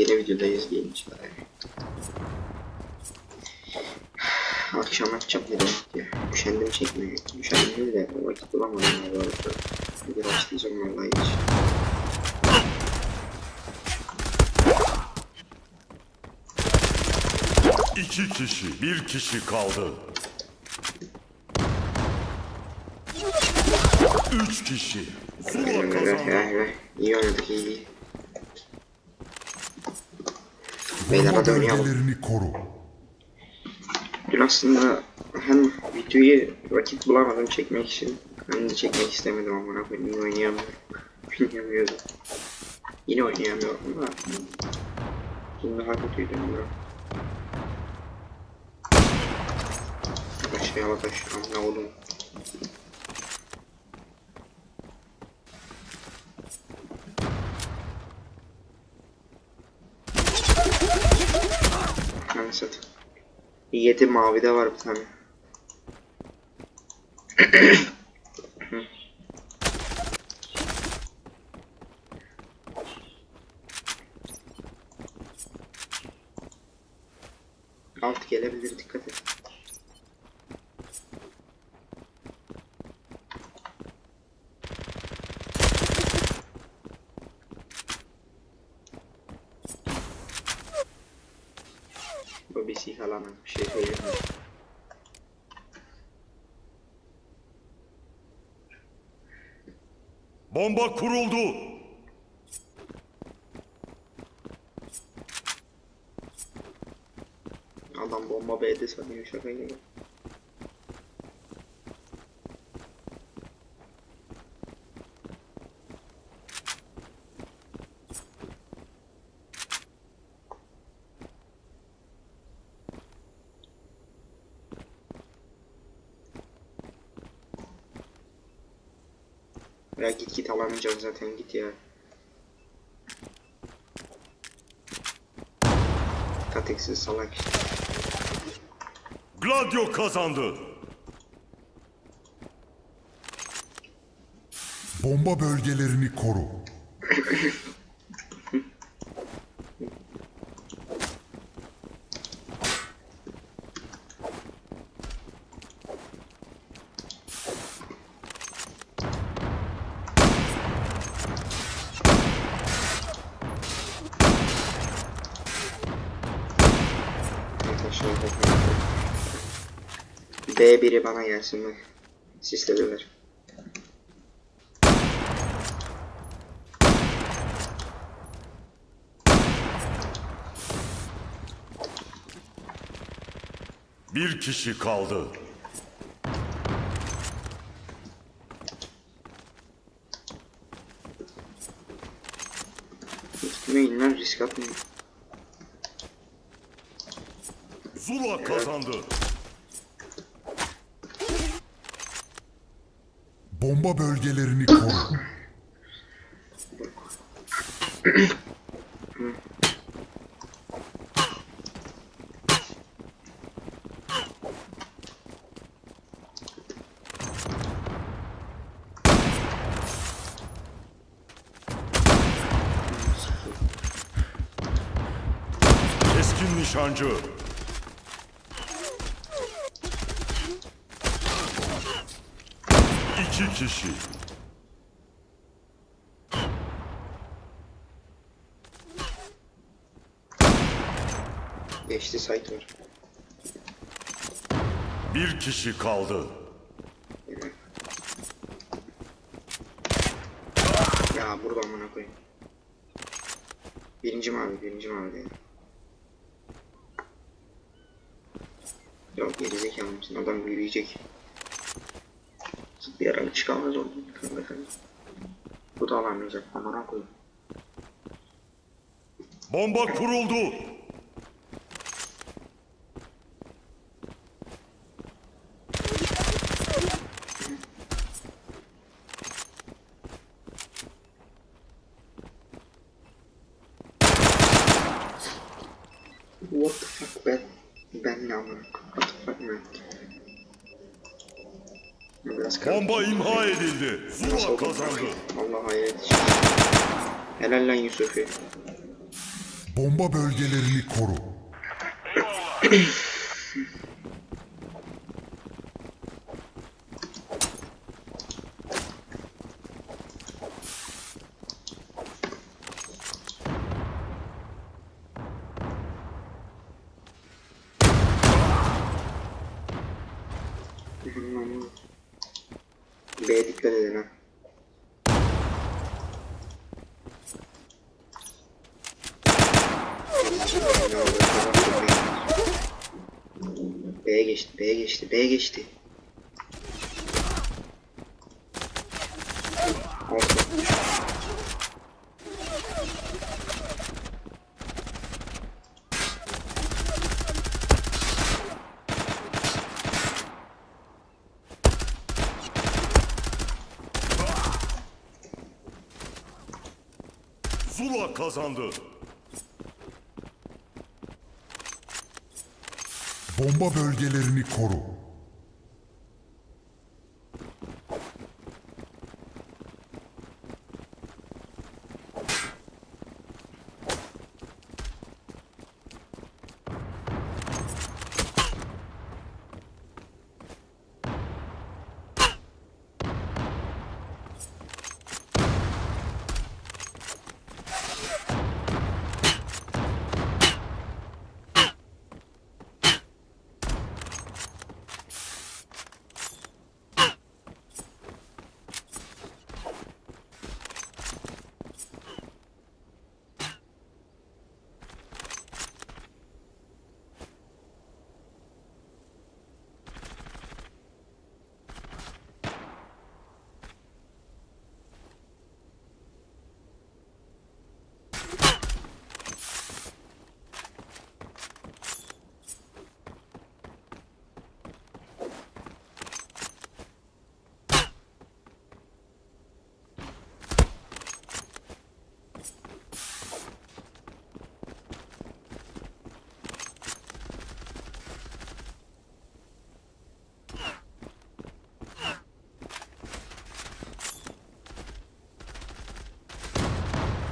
Yeni videodayız genç. Akşam açacağım dedim ya. Üşendim çekmeye. Üşendim de vakit bulamadım ya arada. Bir başlayacağım vallahi hiç. İki kişi, bir kişi kaldı. Üç kişi. Zula kazandı. İyi oynadık iyi iyi. Beyler hadi oynayalım. koru. Dün aslında hem videoyu vakit bulamadım çekmek için hem de çekmek istemedim ama koyayım yine oynayamıyorum. Oynayamıyordum. Yine oynayamıyorum da. Dün daha kötüydüm ya. Aşağıya bak aşağı ne oğlum. Ben satayım. Yedi mavide var bir tane. Alt gelebilir dikkat et. Bu bir sihalamam bir şey söyleyemem. Bomba kuruldu. Adam bomba B'de sanıyor şaka gibi. Ya git git alamayacağım zaten git ya. Kateksiz salak işte. Gladio kazandı. Bomba bölgelerini koru. B1'i bana gelsin bak. Sislediler. Bir kişi kaldı. Gitmeyin lan risk atmayın. Zula kazandı. Bomba bölgelerini koru. Keskin nişancı. İki kişi. Geçti site var. Bir kişi kaldı. Ya burada amına koyayım. Birinci mavi, birinci mavi değil. Yok gerizekalı mısın? Adam yürüyecek. Bir ara çıkamaz oldu. Kanka kanka. Bu da alamayacak. Amına koyayım. Bomba kuruldu. What the fuck ben? Ben ne amına koyayım? What the fuck man? Biraz kaldı. Bomba imha edildi. Zula kazandı. Allah hayret. Helal lan Yusuf'u. Bomba bölgelerini koru. B'ye dikkat edin ha. B'ye geçti, B'ye geçti. Zula kazandı. Bomba bölgelerini koru.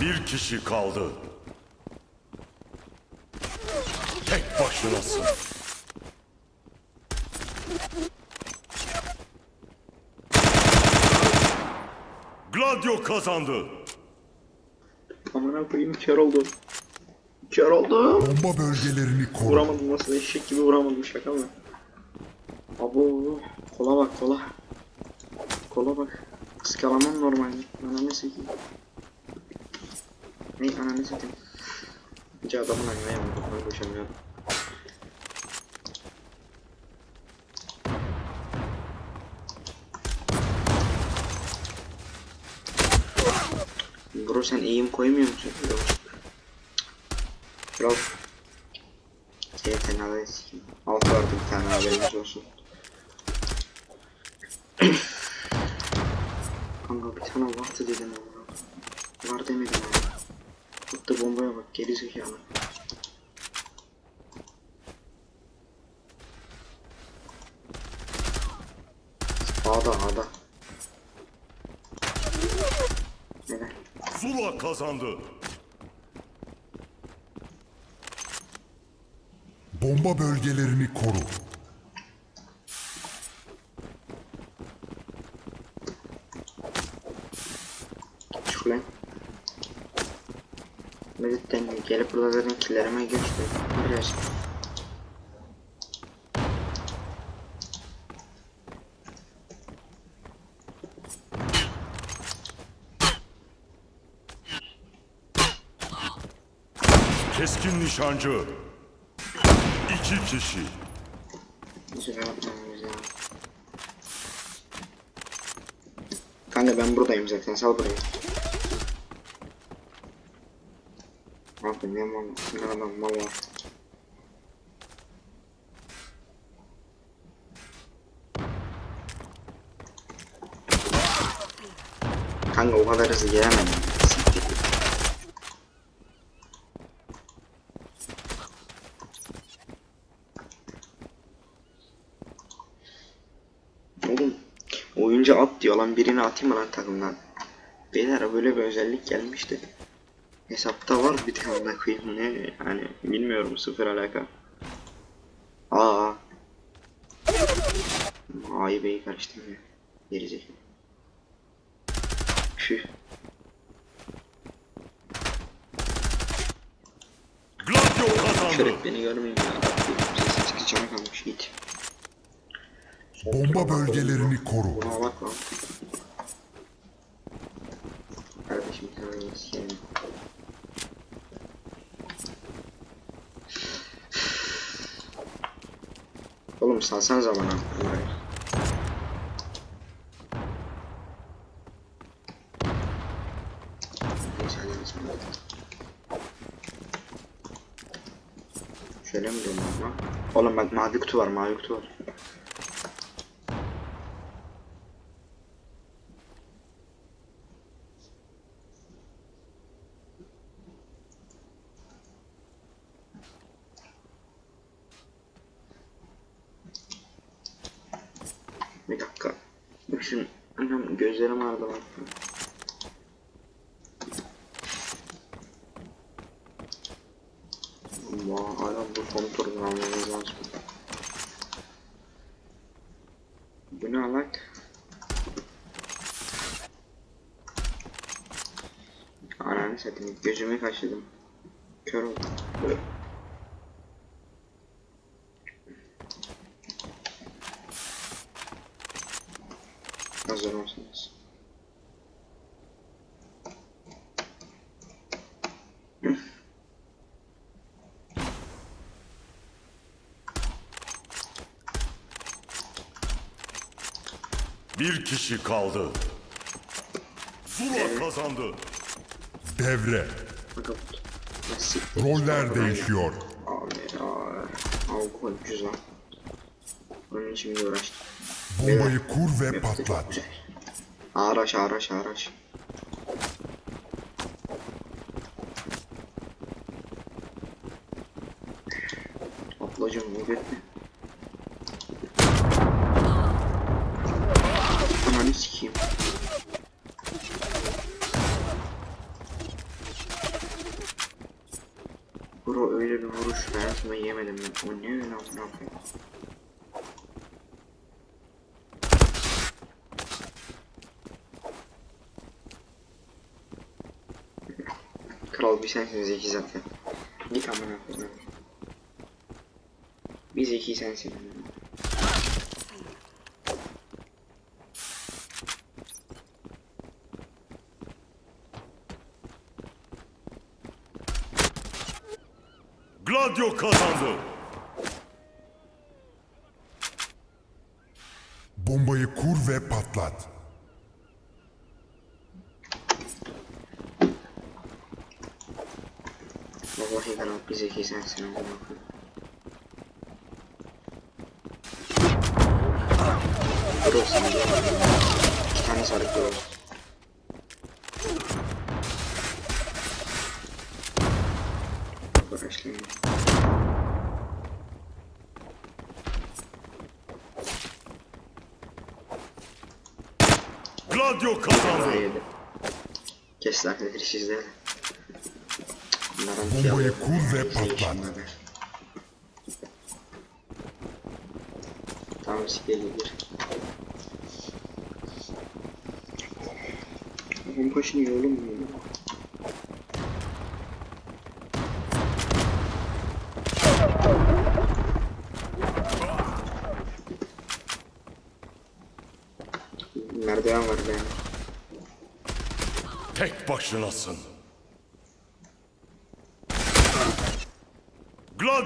Bir kişi kaldı. Tek başınasın. Gladio kazandı. Amına koyayım kör oldu. Kör oldu. Bomba bölgelerini koru. Vuramadım nasıl eşek gibi vuramadım şaka mı? Abo kola bak kola. Kola bak. Iskalamam normal. Ananı sikeyim. Ne ananı sikeyim. Hiç adamın anlayamadım. Ben koşamıyorum. Bro sen eğim koymuyor musun? Bro. Şey fena sikeyim. Alt vardı bir tane haberiniz olsun. Kanka bir tane vardı dedim ama. Var demedim ama. Attı bombaya bak geri zekalı. A'da A'da. Zula kazandı. Bomba bölgelerini koru. Gelip burada zaten killerime geçti. Biraz. Keskin nişancı. İki kişi. Yapmamız ya. Kanka ben buradayım zaten sal burayı. Yapayım ne mal ne adam mal var. Kanka o kadar hızlı gelemem. Oyuncu at diyor lan birini atayım lan takımdan? Beyler böyle bir özellik gelmişti. Hesapta var bir tane koyayım ne yani bilmiyorum sıfır alaka. Aa. A'yı B'yi karıştırmıyor. Kör kazandı. et beni görmeyin ya. Sesi çıkacağım kalmış git. Bomba bölgelerini koru. Buna bak lan. Kardeşim sana iyi sikerim. Oğlum salsanıza bana. Şöyle mi dönüyorum lan? Oğlum bak mavi kutu var mavi kutu var. Gözlerim ağrıdı lan. Vay adam bu kontrolü almamız lazım. Bu ne alak? Ananı satayım. Gözümü kaşıdım. Kör oldum. Hazır mısınız? Bir kişi kaldı. Zula kazandı. Devre. Roller değişiyor. Abi uğraştım. Bombayı kur ve patlat. Araç araç araç. Ablacım ne götü? Ananı sikeyim. Bro öyle bir vuruş hayatımda yemedim ben. O ne öyle amına koyayım. Kral bir sensin zeki zaten. Git amına koyayım. Bir zeki sensin. Gladio kazandı. Bombayı kur ve patlat. Vallahi kral bir zeki sensin amına koyayım. Bro de iki tane sarı bro. Gladio kazandı. Kes lan? Bunların Bombayı kur ve patlat. Tamam sikelidir. Bomba şimdi oğlum mu? Merdiven var benim. Tek başınasın.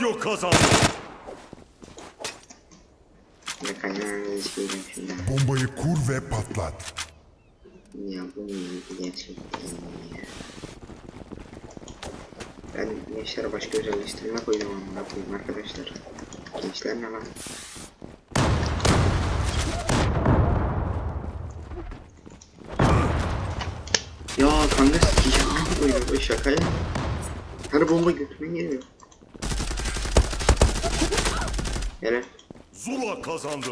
Gladio kazandı. Ne kaynağını sikeyim şimdi. Bombayı kur ve patlat. Ya bu neydi gerçekten ya. Ben gençlere başka özelleştirme koydum amına koyayım arkadaşlar. Gençler ne lan? Ya kanka sikeceğim bu şaka ya. Her bomba götüme geliyor. Gene. Zula kazandı.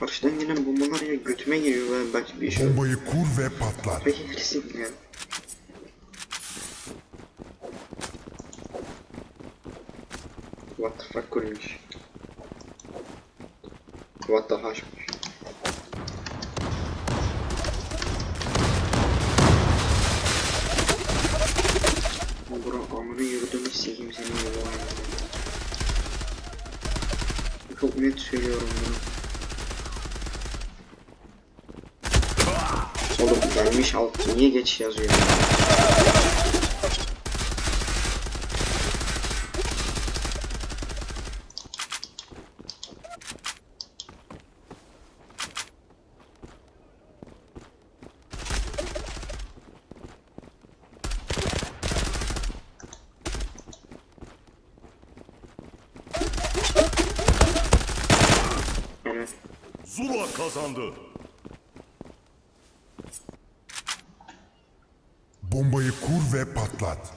Karşıdan gelen bombalar ya götüme giriyor ben belki bir şey. Bombayı kur ve patlat. Peki neresi yani? What the fuck kurmuş. What the hash. Bro amına yürüdüğümü sikeyim seni yollayayım. Çok net söylüyorum bunu. Oğlum gelmiş alt niye geç yazıyor? Evet. Zula kazandı. Bombayı kur ve patlat.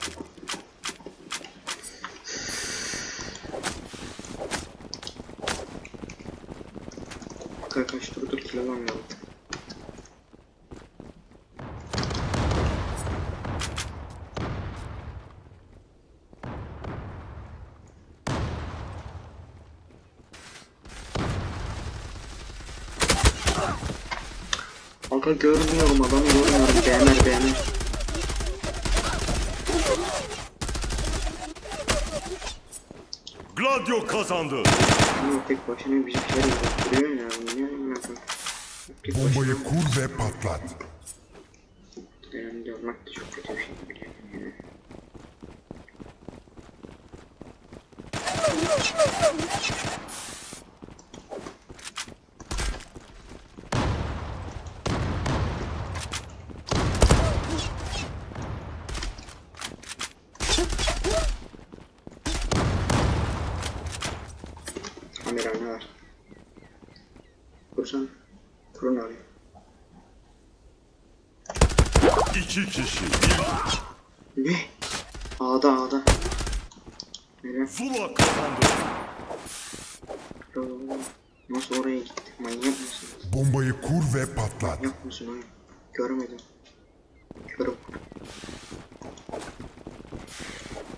Kaç dur dur kilo almayalım. Kanka görmüyorum adamı görmüyorum. Beğenir beğenir. Gladio kazandı. Ama tek başına bir şeyler yaptırıyor ya. Niye yapıyorsun? Bombayı kur ve patlat. Önemli olmak da çok kötü bir şey biliyorum yani. Kamera ne var? Kursan. Kurun oraya. İki kişi. Bir Ne? Ağda ağda. Nere? Zula kazandı. Oo, Nasıl oraya gitti? Manyak mısın? Bombayı kur ve patlat. Manyak mısın oyun? Görmedim. Körüm.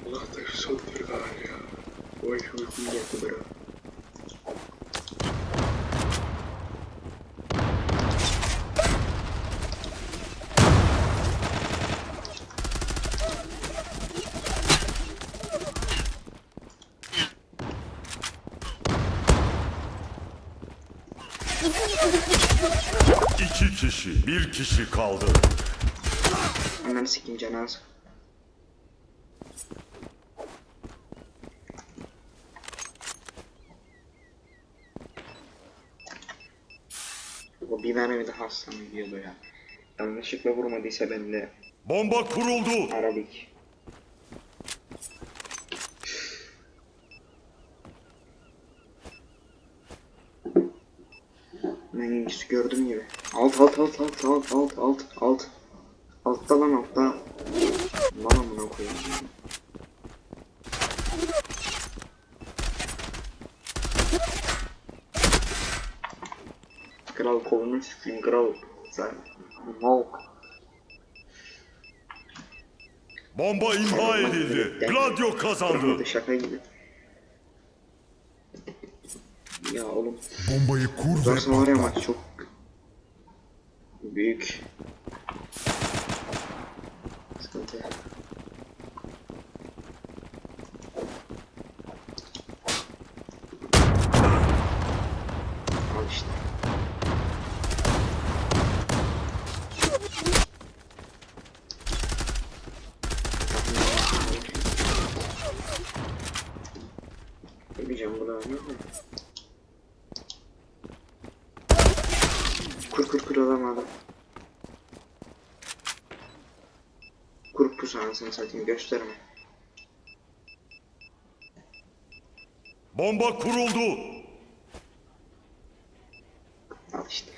Allah da şu sondur gari ya. Oy şu uykum geldi bro. Kişi. Bir kişi kaldı. Hemen sikeyim cenaze. O bir mermi daha hastam gidiyordu ya. Yanlışlıkla vurmadıysa ben de Bomba kuruldu. Arabik. Gördüm gibi. Alt alt alt alt alt alt alt alt. Altta lan altta. Lan amına koyayım. Kral kolunu sikeyim kral. Sen mal. Bomba imha edildi. Gladio kazandı. Şaka gibi. Ya oğlum. Bombayı kur ve Burası var ya maç çok büyük sıkıntı. Al işte. Demeyeceğim bu da var mı? Kur kur kur alamadım. Kur pus anasını satayım gösterme. Bomba kuruldu. Al işte.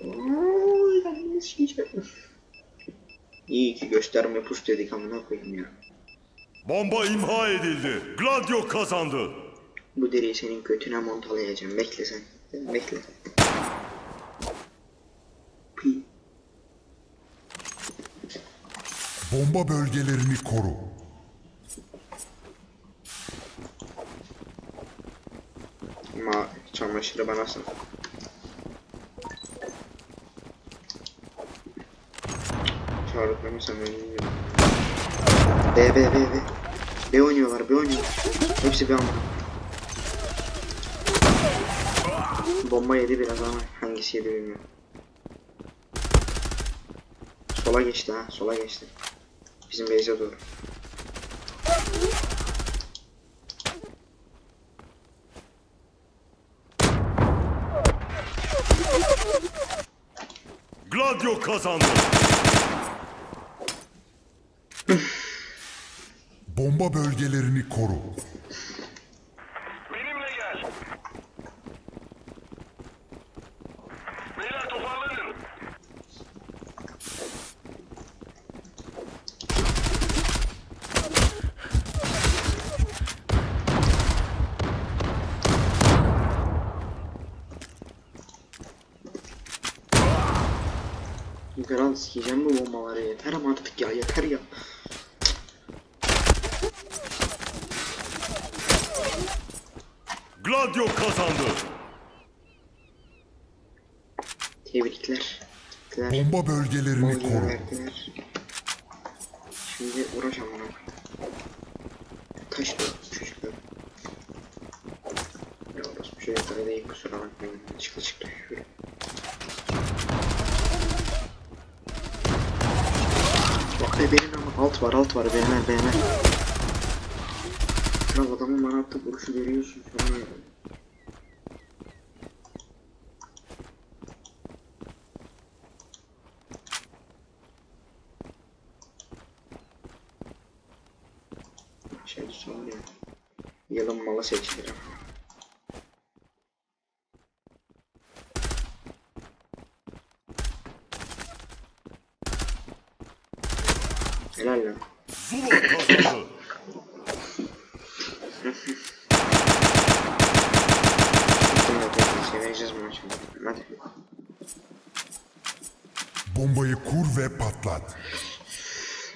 Oy, ben bunu sikeceğim. İyi ki gösterme pus dedik amına koyayım ya. Bomba imha edildi. Gladio kazandı. Bu deriyi senin götüne montalayacağım. Bekle sen. Bekle. Pi. Bomba bölgelerini koru. Ma çamaşırı bana sın. Çağırtmamı sen önlüyorum. B B B B. B oynuyorlar B oynuyorlar. Hepsi B ama. Bomba yedi biraz ama hangisi yedi bilmiyorum. Sola geçti ha sola geçti. Bizim base'e doğru. Gladio kazandı. Bomba bölgelerini koru. Benimle gel. Beyler toparlanın. Kral sikeceğim bu bombaları yeter ama artık ya yeter ya. Gladio kazandı. Tebrikler. Tebrikler. Bomba bölgelerini Molly koru. verdiler. Şimdi uğraş amına. Taş da çocuklar. Ya orası bir şey yukarı değil kusura bakmayın. Çıktı çıktı. Yürü. Bak be benim ama alt var alt var beğenler beğenler. Kral adamın bana attığı vuruşu görüyorsun sonra şey sonra seçilir. Helal lan. Zula kazandı. Seveceğiz maçı. Hadi. Bombayı kur ve patlat.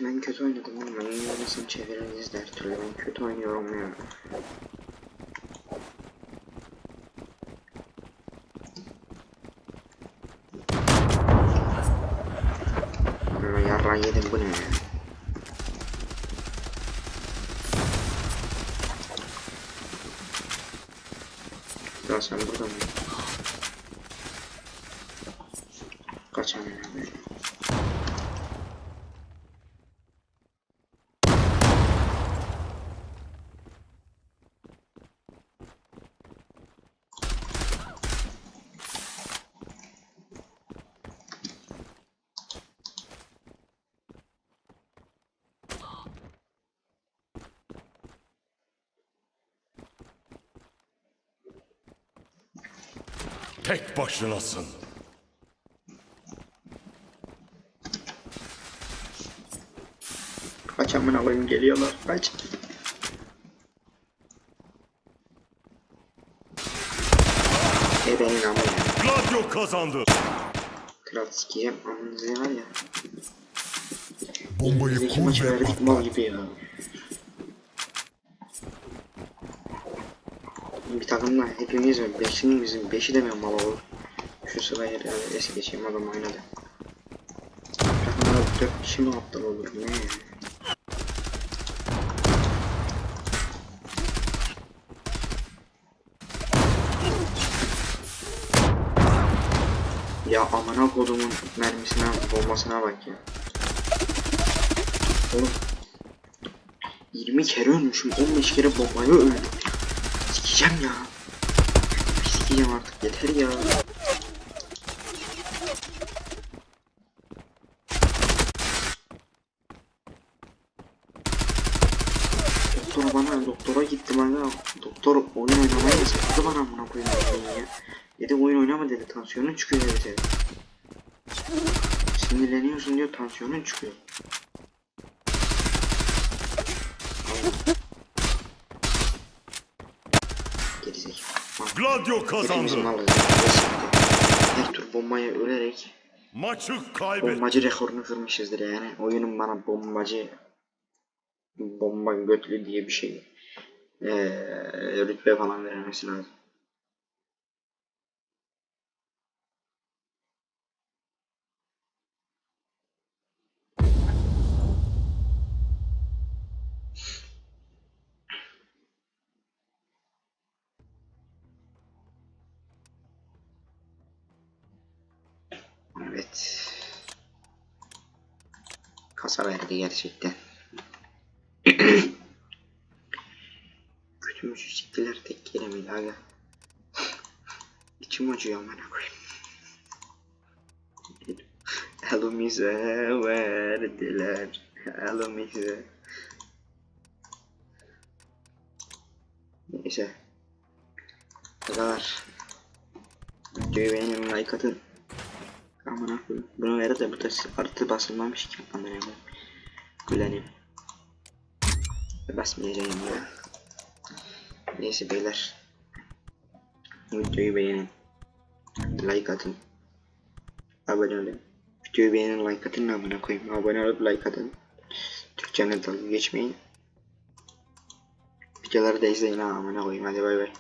Ben kötü oynadım iyi oynasam çeviririz de her türlü. Ben kötü oynuyorum ya. Ama yarrağı yedim bu ne ya? Ya sen burada mı? Kaç amına koyayım. Tek başınasın. Kaç amına koyayım geliyorlar. Kaç. E benim ama ya. Gladio kazandı. Kral sikeceğim amınızı var ya. Bombayı kur ve patlat. gibi ya. Takımda hepimiz var. Beşinin bizim beşi de mal olur? Şu sırayı herhalde es geçeyim adam oynadı. Takımda dört kişi mi aptal olur ne ya? Amına kodumun mermisine bombasına bak ya. Oğlum 20 kere ölmüşüm 15 kere bombaya öldüm. Sikeceğim ya. Sikeceğim artık yeter ya. Doktora bana doktora gittim hala. Doktor oyun oynamayı yasakladı bana amına koyayım ya. Dedi oyun oynama dedi tansiyonun çıkıyor dedi. Sinirleniyorsun diyor tansiyonun çıkıyor. Gladio Hepimiz kazandı. malız. Her tür bombaya ölerek Maçı kaybet. bombacı rekorunu kırmışızdır yani. Oyunun bana bombacı bomba götlü diye bir şey eee rütbe falan verilmesi lazım. Kasa verdi gerçekten. Kötümüzü siktiler tek kelimeyle aga. İçim acıyor amına koyayım. Elimize verdiler. Elimize. Neyse. Kadar. Videoyu beğenin, like atın. Amına koyayım. Ver de bu da artı basılmamış ki amına koyayım. Kullanayım. Basmayacağım ya. Neyse beyler. Videoyu beğenin. Like atın. Abone olun. Videoyu beğenin like atın amına koyayım. Abone olup like atın. Türkçe'ne dalga geçmeyin. Videoları da izleyin ha amına koyayım. Hadi bay bay.